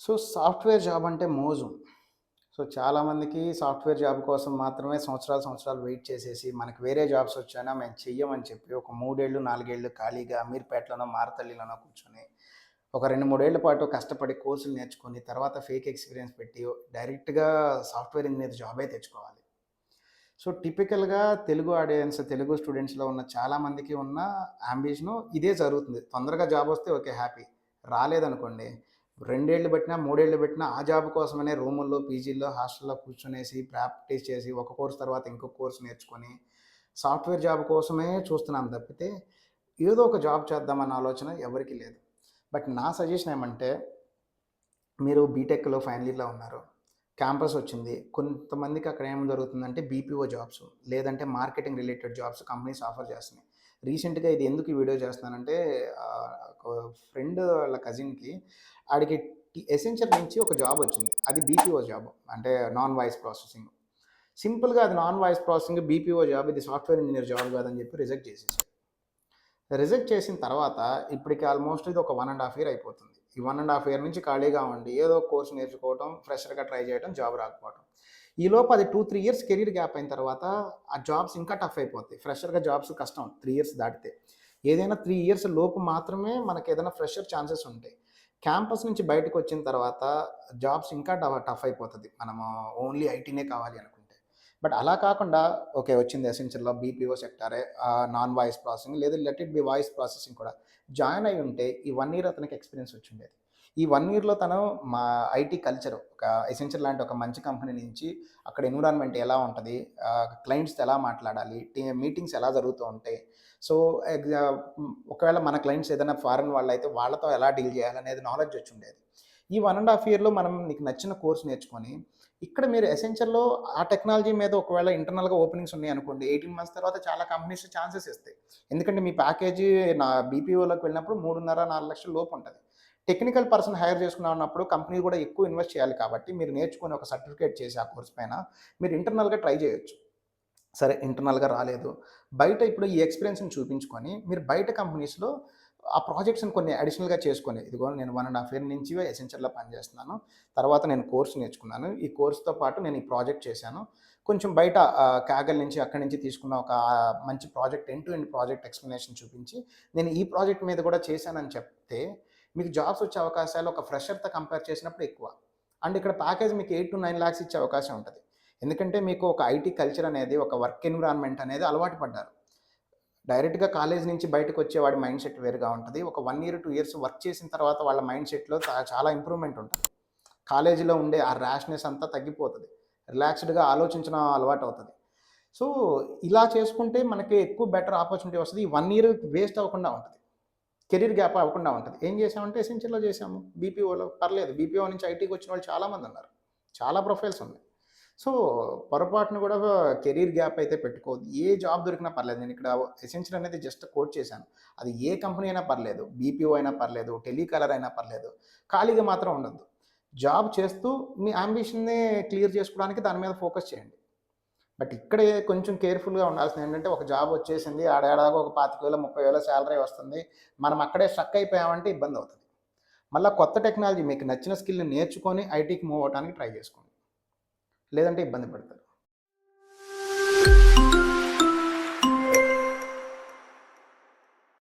So software job అంటే మోజు. So చాలామందికి సాఫ్ట్‌వేర్ జాబ్ కోసం మాత్రమే సంవత్సరాలు, సంవత్సరాలు వెయిట్ చేసేసి మనకు వేరే జాబ్స్ వచ్చానా మేము చెయ్యమని చెప్పి ఒక మూడేళ్ళు నాలుగేళ్ళు ఖాళీగా అమీర్‌పేటలోనో, మారతల్లిలోనో కూర్చొని ఒక రెండు మూడేళ్ళ పాటు కష్టపడి కోర్సులు నేర్చుకొని తర్వాత ఫేక్ ఎక్స్‌పీరియన్స్ పెట్టి డైరెక్ట్‌గా సాఫ్ట్‌వేర్ ఇంజనీర్ జాబే తెచ్చుకోవాలి. సో టిపికల్‌గా తెలుగు ఆడియన్స్, తెలుగు స్టూడెంట్స్‌లో ఉన్న చాలామందికి ఉన్న యాంబిషను ఇదే జరుగుతుంది. తొందరగా జాబ్ వస్తే ఓకే హ్యాపీ. రాలేదనుకోండి రెండేళ్ళు పెట్టినా, 3 పెట్టినా ఆ జాబ్ కోసమనే రూముల్లో, పీజీల్లో, హాస్టల్‌లో కూర్చునేసి ప్రాక్టీస్ చేసి ఒక కోర్స్ తర్వాత ఇంకో కోర్స్ నేర్చుకొని సాఫ్ట్‌వేర్ జాబ్ కోసమే చూస్తున్నాం తప్పితే ఏదో ఒక జాబ్ చేద్దామన్న ఆలోచన ఎవరికీ లేదు. బట్ నా సజెషన్ ఏమంటే మీరు బీటెక్‌లో ఫైనల్ ఇయర్‌లో ఉన్నారు. క్యాంపస్ వచ్చింది. కొంతమందికి అక్కడ ఏం జరుగుతుందంటే బీపీఓ జాబ్స్ లేదంటే marketing related jobs companies offer చేస్తున్నాయి. రీసెంట్‌గా ఇది ఎందుకు వీడియో చేస్తున్నానంటే ఒక ఫ్రెండ్ వాళ్ళ కజిన్‌కి ఆడికి ఎసెన్షియల్ నుంచి ఒక జాబ్ వచ్చింది. అది బీపీఓ జాబ్. అంటే నాన్ వాయిస్ ప్రాసెసింగ్. సింపుల్‌గా అది non voice processing BPO job ఇది సాఫ్ట్‌వేర్ ఇంజనీర్ జాబ్ కాదని చెప్పి రిజెక్ట్ చేసేసాడు. రిజెక్ట్ చేసిన తర్వాత ఇప్పటికి ఆల్మోస్ట్ ఇది ఒక వన్ అండ్ హాఫ్ ఇయర్ అయిపోతుంది. ఈ వన్ అండ్ హాఫ్ ఇయర్ నుంచి ఖాళీగా ఉండి ఏదో కోర్స్ నేర్చుకోవటం, ఫ్రెషర్‌గా ట్రై చేయడం, జాబ్ రాకపోవటం. ఈలోపు అది 2, 3 ఇయర్స్ కెరీర్ గ్యాప్ అయిన తర్వాత ఆ జాబ్స్ ఇంకా టఫ్ అయిపోతాయి. ఫ్రెషర్‌గా జాబ్స్ కష్టం త్రీ ఇయర్స్ దాటితే. ఏదైనా త్రీ ఇయర్స్ లోపు మాత్రమే మనకి ఏదైనా ఫ్రెషర్ ఛాన్సెస్ ఉంటాయి. క్యాంపస్ నుంచి బయటకు వచ్చిన తర్వాత జాబ్స్ ఇంకా టఫ్ అయిపోతుంది మనము ఓన్లీ ఐటీనే కావాలి అనుకుంటే. బట్ అలా కాకుండా ఓకే వచ్చింది ఎసెన్షియల్‌లో బీపీఓ సెక్టారే నాన్ వాయిస్ ప్రాసెసింగ్ లేదా let it be voice processing కూడా. జాయిన్ అయి ఉంటే ఈ వన్ ఇయర్ అతనికి ఎక్స్‌పీరియన్స్ వచ్చుండేది. ఈ వన్ ఇయర్‌లో తను మా ఐటీ కల్చర్ ఒక ఎసెన్షియల్ లాంటి ఒక మంచి కంపెనీ నుంచి అక్కడ ఎన్విరాన్మెంట్ ఎలా ఉంటుంది క్లయింట్స్‌తో ఎలా మాట్లాడాలి? మీటింగ్స్ ఎలా జరుగుతూ ఉంటాయి? సో ఎగ్జా ఒకవేళ మన క్లయింట్స్ ఏదైనా ఫారెన్ వాళ్ళైతే వాళ్ళతో ఎలా డీల్ చేయాలనేది నాలెడ్జ్ వచ్చుండేది. ఈ వన్ అండ్ హాఫ్ ఇయర్‌లో మనం నీకు నచ్చిన కోర్స్ నేర్చుకొని ఇక్కడ మీరు ఎసెన్షియల్‌లో ఆ టెక్నాలజీ మీద ఒకవేళ ఇంటర్నల్‌గా ఓపెనింగ్స్ ఉన్నాయి అనుకోండి ఎయిటీన్ మంత్స్ తర్వాత చాలా కంపెనీస్ ఛాన్సెస్ ఇస్తాయి. ఎందుకంటే మీ ప్యాకేజీ నా బీపీఓలోకి వెళ్ళినప్పుడు 3.5, 4 లక్షల లోపు ఉంటుంది టెక్నికల్ పర్సన్ హైర్ చేసుకున్నామన్నప్పుడు కంపెనీ కూడా ఎక్కువ ఇన్వెస్ట్ చేయాలి కాబట్టి మీరు నేర్చుకుని ఒక సర్టిఫికేట్ చేసి ఆ కోర్స్ పైన మీరు ఇంటర్నల్‌గా ట్రై చేయొచ్చు. సరే ఇంటర్నల్‌గా రాలేదు. బయట ఇప్పుడు ఈ ఎక్స్‌పీరియన్స్‌ని చూపించుకొని మీరు బయట కంపెనీస్‌లో ఆ ప్రాజెక్ట్స్‌ని కొన్ని అడిషనల్‌గా చేసుకొని ఇదిగో నేను వన్ అండ్ హాఫ్ ఇయర్ నుంచి ఎసెన్షియల్‌లో పనిచేస్తున్నాను. తర్వాత నేను కోర్స్ నేర్చుకున్నాను. ఈ కోర్స్‌తో పాటు నేను ఈ ప్రాజెక్ట్ చేశాను. కొంచెం బయట కాగల్ నుంచి అక్కడి నుంచి తీసుకున్న ఒక మంచి project end to end project explanation చూపించి నేను ఈ ప్రాజెక్ట్ మీద కూడా చేశానని చెప్తే మీకు జాబ్స్ వచ్చే అవకాశాలు ఒక ఫ్రెషర్‌తో కంపేర్ చేసినప్పుడు ఎక్కువ. అండ్ ఇక్కడ ప్యాకేజ్ మీకు ఎయిట్ టు నైన్ ల్యాక్స్ ఇచ్చే అవకాశం ఉంటుంది. ఎందుకంటే మీకు ఒక ఐటీ కల్చర్ అనేది ఒక వర్క్ ఎన్విరాన్మెంట్ అనేది అలవాటు పడ్డారు. డైరెక్ట్‌గా కాలేజ్ నుంచి బయటకు వచ్చేవాడి మైండ్ సెట్ వేరుగా ఉంటుంది. ఒక one year, two years work చేసిన తర్వాత వాళ్ళ మైండ్ సెట్‌లో చాలా ఇంప్రూవ్‌మెంట్ ఉంటుంది. కాలేజీలో ఉండే ఆ ర్యాష్‌నెస్ అంతా తగ్గిపోతుంది. రిలాక్స్‌డ్‌గా ఆలోచించడం అవుతుంది. సో ఇలా చేసుకుంటే మనకి ఎక్కువ బెటర్ ఆపర్చునిటీ వస్తుంది. ఈ 1 ఇయర్ వేస్ట్ అవ్వకుండా ఉంటుంది. కెరీర్ గ్యాప్ అవ్వకుండా ఉంటుంది ఏం చేసామంటే ఎసెన్షియల్‌లో చేసాము. బీపీఓలో పర్లేదు. బీపీఓ నుంచి ఐటీకి వచ్చిన వాళ్ళు చాలామంది ఉన్నారు. చాలా ప్రొఫైల్స్ ఉన్నాయి. సో పొరపాటున కూడా కెరీర్ గ్యాప్ అయితే పెట్టుకోవద్దు. ఏ జాబ్ దొరికినా పర్లేదు. నేను ఇక్కడ ఎసెన్షియల్ అనేది జస్ట్ కోట్ చేశాను. అది ఏ కంపెనీ అయినా పర్లేదు. బీపీఓ అయినా పర్లేదు. టెలికాలర్ అయినా పర్లేదు. ఖాళీగా మాత్రం ఉండద్దు జాబ్ చేస్తూ మీ అంబిషన్ని క్లియర్ చేసుకోవడానికి దాని మీద ఫోకస్ చేయండి. బట్ ఇక్కడే కొంచెం కేర్‌ఫుల్‌గా ఉండాల్సింది ఏంటంటే ఒక జాబ్ వచ్చేసింది. ఆడేడాగా ఒక పాతిక వేల ముప్పై వేల శాలరీ వస్తుంది. మనం అక్కడే స్ట్రక్ అయిపోయామంటే ఇబ్బంది అవుతుంది మళ్ళీ కొత్త టెక్నాలజీ మీకు నచ్చిన స్కిల్‌ని నేర్చుకొని ఐటీకి మూవ్ అవ్వటానికి ట్రై చేసుకోండి. లేదంటే ఇబ్బంది పడతారు.